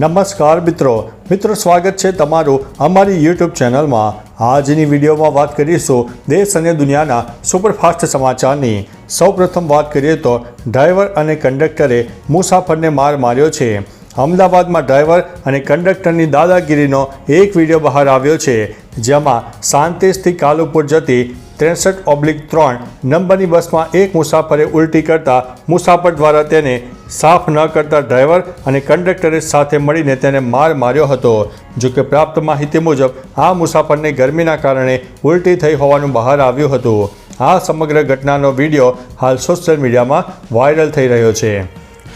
નમસ્કાર મિત્રો. મિત્રો, સ્વાગત છે તમારું અમારી યુટ્યુબ ચેનલમાં. આજની વિડીયોમાં વાત કરીશું દેશ અને દુનિયાના સુપરફાસ્ટ સમાચારની. સૌપ્રથમ વાત કરીએ તો ડ્રાઈવર અને કંડક્ટરે મુસાફરને માર માર્યો છે. અમદાવાદમાં ડ્રાઈવર અને કંડક્ટરની દાદાગીરીનો એક વીડિયો બહાર આવ્યો છે, જેમાં શાંતિસથી કાલુપુર જતી ત્રેસઠ ઓબ્લિક ત્રણ નંબરની બસમાં એક મુસાફરે ઉલટી કરતા મુસાફર દ્વારા તેને સાફ ન કરતા ડ્રાઈવર અને કંડક્ટરે સાથે મળીને તેને માર માર્યો હતો. જો કે પ્રાપ્ત માહિતી મુજબ, આ મુસાફરને ગરમીના કારણે ઉલટી થઈ હોવાનું બહાર આવ્યું હતું. આ સમગ્ર ઘટનાનો વીડિયો હાલ સોશિયલ મીડિયામાં વાયરલ થઈ રહ્યો છે.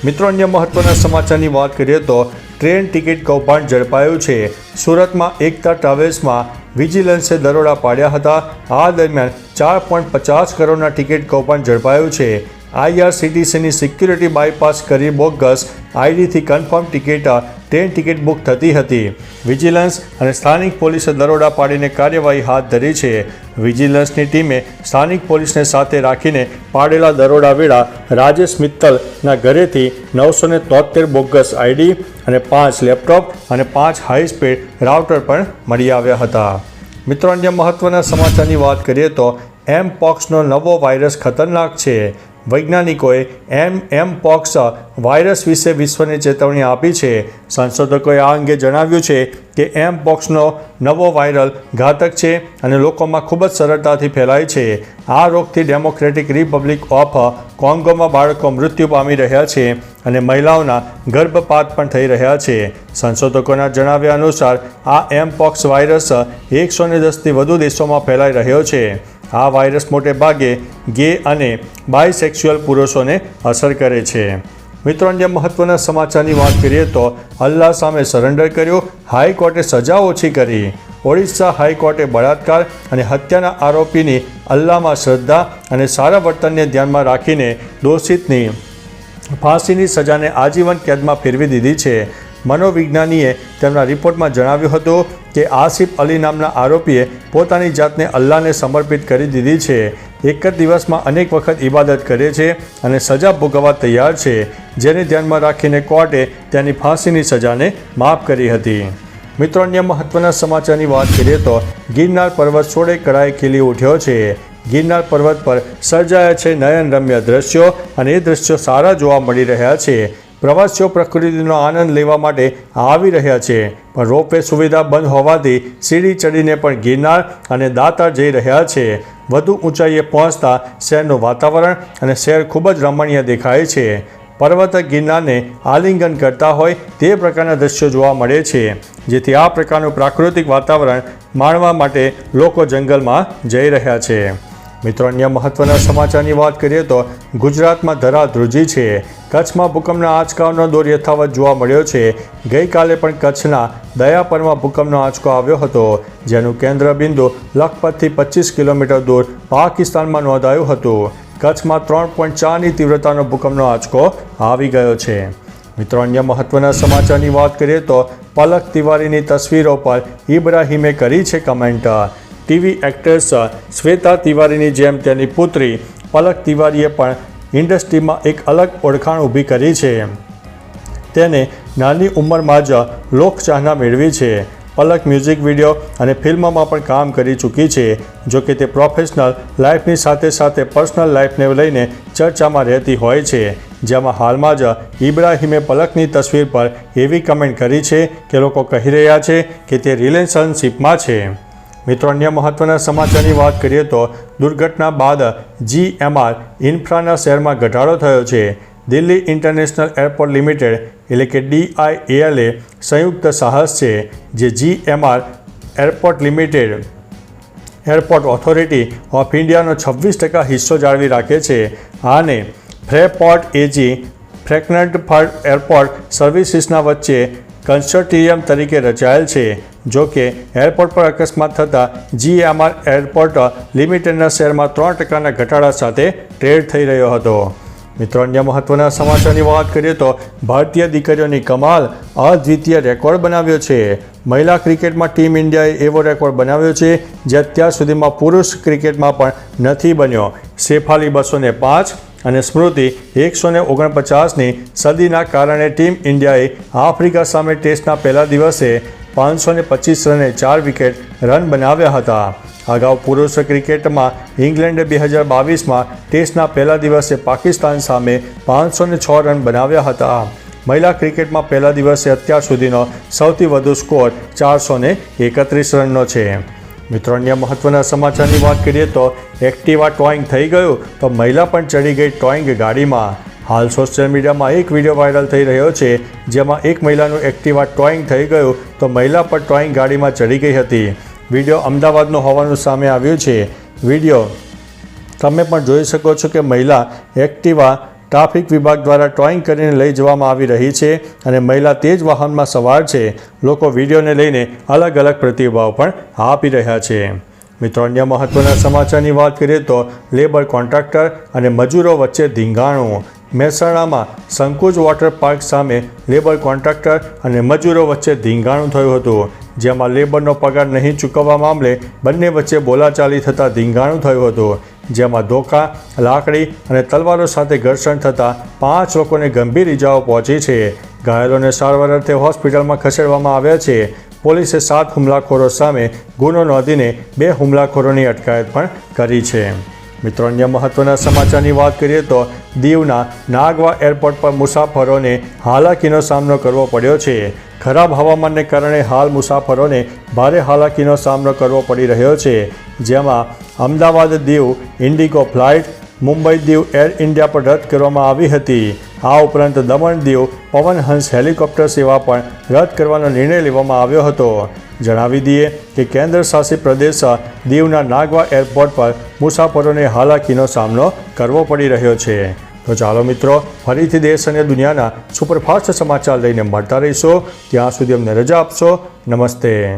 મિત્રો, અન્ય મહત્વના સમાચારની વાત કરીએ તો, ટ્રેન ટિકિટ કૌભાંડ ઝડપાયું છે. સુરતમાં એકતા ટ્રાવેલ્સમાં વિજિલન્સે દરોડા પાડ્યા હતા. આ દરમિયાન ચાર પોઈન્ટ પચાસ કરોડના ટિકિટ કૌભાંડ ઝડપાયું છે. આઈઆરસીટીસીની સિક્યુરિટી બાયપાસ કરી bogus આઈડીથી confirm ticket train ticket book થતી હતી. વિજિલન્સ અને સ્થાનિક પોલીસે દરોડા પાડીને કાર્યવાહી હાથ ધરી છે. વિજિલન્સની ટીમે સ્થાનિક પોલીસને સાથે રાખીને પાડેલા દરોડા વેળા રાજેશ મિત્તલના ઘરેથી નવસો ને તોતેર બોગસ આઈડી અને પાંચ લેપટોપ અને પાંચ હાઈ સ્પીડ રાઉટર પણ મળી આવ્યા હતા. મિત્રો, અન્ય મહત્વના સમાચારની વાત કરીએ તો એમ પોક્સનો નવો વાયરસ ખતરનાક છે. વૈજ્ઞાનિકોએ એમ એમ પોક્સ વાયરસ વિશે વિશ્વને ચેતવણી આપી છે. સંશોધકોએ આ અંગે જણાવ્યું છે કે એમ પોક્સનો નવો વાયરલ ઘાતક છે અને લોકોમાં ખૂબ જ સરળતાથી ફેલાય છે. આ રોગથી ડેમોક્રેટિક રિપબ્લિક ઓફ કોંગોમાં બાળકો મૃત્યુ પામી રહ્યા છે અને મહિલાઓના ગર્ભપાત પણ થઈ રહ્યા છે. સંશોધકોના જણાવ્યા અનુસાર આ એમ પોક્સ વાયરસ એકસો ને દસથી વધુ દેશોમાં ફેલાઈ રહ્યો છે. આ વાયરસ મોટે ભાગે ગે અને બાયસેક્સ્યુઅલ પુરુષોને અસર કરે છે. મિત્રો જે મહત્વના સમાચારની વાત કરીએ તો અલ્લાહ સામે સરેન્ડર કર્યો, હાઈકોર્ટે સજા ઓછી કરી. ઓડિશા હાઈકોર્ટે બળાત્કાર અને હત્યાના આરોપીની અલ્લાહમાં શ્રદ્ધા અને સારા વર્તનને ધ્યાનમાં રાખીને દોષિતની ફાંસીની સજાને આજીવન કેદમાં ફેરવી દીધી છે. મનોવિજ્ઞાનીએ તેમના રિપોર્ટમાં જણાવ્યું હતું કે આસિફ અલી નામના આરોપીએ પોતાની જાતને અલ્લાહને સમર્પિત કરી દીધી છે. એક જ દિવસમાં અનેક વખત ઇબાદત કરે છે અને સજા ભોગવવા તૈયાર છે, જેને ધ્યાનમાં રાખીને કોર્ટે તેની ફાંસીની સજાને માફ કરી હતી. મિત્રો, અન્ય મહત્વના સમાચારની વાત કરીએ તો ગિરનાર પર્વત સોળે કળાએ ખીલી ઉઠ્યો છે. ગિરનાર પર્વત પર સર્જાયા છે નયનરમ્ય દ્રશ્યો અને એ દ્રશ્યો સારા જોવા મળી રહ્યા છે. પ્રવાસીઓ પ્રકૃતિનો આનંદ લેવા માટે આવી રહ્યા છે. પણ રોપવે સુવિધા બંધ હોવાથી સીડી ચડીને પણ ગિરનાર અને દાતાર જઈ રહ્યા છે. વધુ ઊંચાઈએ પહોંચતા શહેરનું વાતાવરણ અને શહેર ખૂબ જ રમણીય દેખાય છે. પર્વત ગિરનારને આલિંગન કરતા હોય તે પ્રકારના દ્રશ્યો જોવા મળે છે, જેથી આ પ્રકારનું પ્રાકૃતિક વાતાવરણ માણવા માટે લોકો જંગલમાં જઈ રહ્યા છે. મિત્રો, અન્ય મહત્વના સમાચારની વાત કરીએ તો ગુજરાતમાં ધરા ધ્રુજી છે. કચ્છમાં ભૂકંપના આંચકાઓનો દોર યથાવત જોવા મળ્યો છે. ગઈકાલે પણ કચ્છના દયાપરમાં ભૂકંપનો આંચકો આવ્યો હતો, જેનું કેન્દ્ર બિંદુ લખપતથી પચીસ કિલોમીટર દૂર પાકિસ્તાનમાં નોંધાયું હતું. કચ્છમાં ત્રણ પોઈન્ટ ચારની તીવ્રતાનો ભૂકંપનો આંચકો આવી ગયો છે. મિત્રો, અન્ય મહત્વના સમાચારની વાત કરીએ તો પલક તિવારીની તસવીરો પર ઇબ્રાહીમે કરી છે કમેન્ટ. ટીવી એક્ટ્રેસ શ્વેતા તિવારીની જેમ તેની પુત્રી પલક તિવારીએ પણ ઇન્ડસ્ટ્રીમાં એક અલગ ઓળખાણ ઊભી કરી છે. તેને નાની ઉંમરમાં જ લોકચાહના મેળવી છે. પલક મ્યુઝિક વીડિયો અને ફિલ્મમાં પણ કામ કરી ચૂકી છે, જો કે તે પ્રોફેશનલ લાઈફની સાથે સાથે પર્સનલ લાઈફને લઈને ચર્ચામાં રહેતી હોય છે, જેમાં હાલમાં જ ઇબ્રાહિમે પલકની તસવીર પર એવી કમેન્ટ કરી છે કે લોકો કહી રહ્યા છે કે તે રિલેશનશિપમાં છે. મિત્રો, અન્ય મહત્વના સમાચારની વાત કરીએ તો દુર્ઘટના બાદ જીએમઆર ઇન્ફ્રાના શહેરમાં ઘટાડો થયો છે. દિલ્હી ઇન્ટરનેશનલ એરપોર્ટ લિમિટેડ, એટલે કે ડીઆઈએલએ સંયુક્ત સાહસ છે જે GMR airport limited airport authority of ઇન્ડિયાનો છવ્વીસ ટકા હિસ્સો જાળવી રાખે છે. આને ફ્રેપોર્ટ એજી ફ્રેકનટ ફર્ડ એરપોર્ટ સર્વિસીસના વચ્ચે કન્સોર્ટિયમ તરીકે રચાયેલ છે, જો કે એરપોર્ટ પર અકસ્માત થતાં જીએમઆર એરપોર્ટ લિમિટેડના શેરમાં ત્રણ ટકાના ઘટાડા સાથે ટ્રેડ થઈ રહ્યો હતો. મિત્રો, અન્ય મહત્વના સમાચારની વાત કરીએ તો ભારતીય દીકરીઓની કમાલ અદ્વિતીય રેકોર્ડ બનાવ્યો છે. મહિલા ક્રિકેટમાં ટીમ ઇન્ડિયાએ એવો રેકોર્ડ બનાવ્યો છે, જે અત્યાર સુધીમાં પુરુષ ક્રિકેટમાં પણ નથી બન્યો. શેફાલી બસો પાંચ અને સ્મૃતિ એકસો ને ઓગણપચાસની સદીના કારણે ટીમ ઇન્ડિયાએ આફ્રિકા સામે ટેસ્ટના પહેલા દિવસે પાંચસો ને પચીસ રને ચાર વિકેટ રન બનાવ્યા હતા. અગાઉ પુરુષ ક્રિકેટમાં ઇંગ્લેન્ડે બે હજાર બાવીસમાં ટેસ્ટના પહેલા દિવસે પાકિસ્તાન સામે પાંચસો છ રન બનાવ્યા હતા. મહિલા ક્રિકેટમાં પહેલા દિવસે અત્યાર સુધીનો સૌથી વધુ સ્કોર ચારસો એકત્રીસ રનનો છે. મિત્રો, અન્ય મહત્વના સમાચારની વાત કરીએ તો એક્ટિવા ટોઈંગ થઈ ગયું તો મહિલા પણ ચડી ગઈ ટોઈંગ ગાડીમાં. હાલ સોશિયલ મીડિયામાં એક વીડિયો વાયરલ થઈ રહ્યો છે, જેમાં એક મહિલાનું એક્ટિવા ટોઈંગ થઈ ગયું તો મહિલા પણ ટોઈંગ ગાડીમાં ચડી ગઈ હતી. વીડિયો અમદાવાદનો હોવાનું સામે આવ્યું છે. વીડિયો, તમે પણ જોઈ શકો છો કે મહિલા એક્ટિવા ટ્રાફિક વિભાગ દ્વારા ટ્રોઈંગ કરીને લઈ જવામાં આવી રહી છે અને મહિલા તે જ વાહનમાં સવાર છે. લોકો વિડીયોને લઈને અલગ અલગ પ્રતિભાવ પણ આપી રહ્યા છે. મિત્રો, અન્ય મહત્વના સમાચારની વાત કરીએ તો લેબર કોન્ટ્રાક્ટર અને મજૂરો વચ્ચે ધીંગાણું. મહેસાણામાં સંકુચ વોટર પાર્ક સામે લેબર કોન્ટ્રાક્ટર અને મજૂરો વચ્ચે ધીંગાણું થયું હતું. જેમાં લેબરનો પગાર નહીં ચૂકવવા મામલે બંને વચ્ચે બોલાચાલી થતાં ધીંગાણું થયું હતું. જેમાં ધોકા, લાકડી અને તલવારો સાથે ઘર્ષણ થતાં પાંચ લોકોને ગંભીર ઇજાઓ પહોંચી છે. ઘાયલોને સારવાર અર્થે હોસ્પિટલમાં ખસેડવામાં આવ્યા છે. પોલીસે સાત હુમલાખોરો સામે ગુનો નોંધીને બે હુમલાખોરોની અટકાયત પણ કરી છે. મિત્રો, અન્ય મહત્વના સમાચારની વાત કરીએ તો દીવના નાગવા એરપોર્ટ પર મુસાફરોને હાલાકીનો સામનો કરવો પડ્યો છે. ખરાબ હવામાનને કારણે હાલ મુસાફરોને ભારે હાલાકીનો સામનો કરવો પડી રહ્યો છે. જેમાં Ahmedabad Diu, Indigo flight, Mumbai Diu air India પર રદ કરવામાં આવી હતી. આ ઉપરાંત દમણ દીવ પવનહંસ હેલિકોપ્ટર સેવા પણ રદ કરવાનો નિર્ણય લેવામાં આવ્યો હતો. જણાવી દઈએ કે કેન્દ્ર શાસિત પ્રદેશ દીવના નાગવા એરપોર્ટ પર મુસાફરોને હાલાકીનો સામનો કરવો પડી રહ્યો છે. તો ચાલો મિત્રો, ફરીથી દેશ અને દુનિયાના સુપરફાસ્ટ સમાચાર લઈને મળતા રહીશો. ત્યાં સુધી અમને રજા આપશો. નમસ્તે.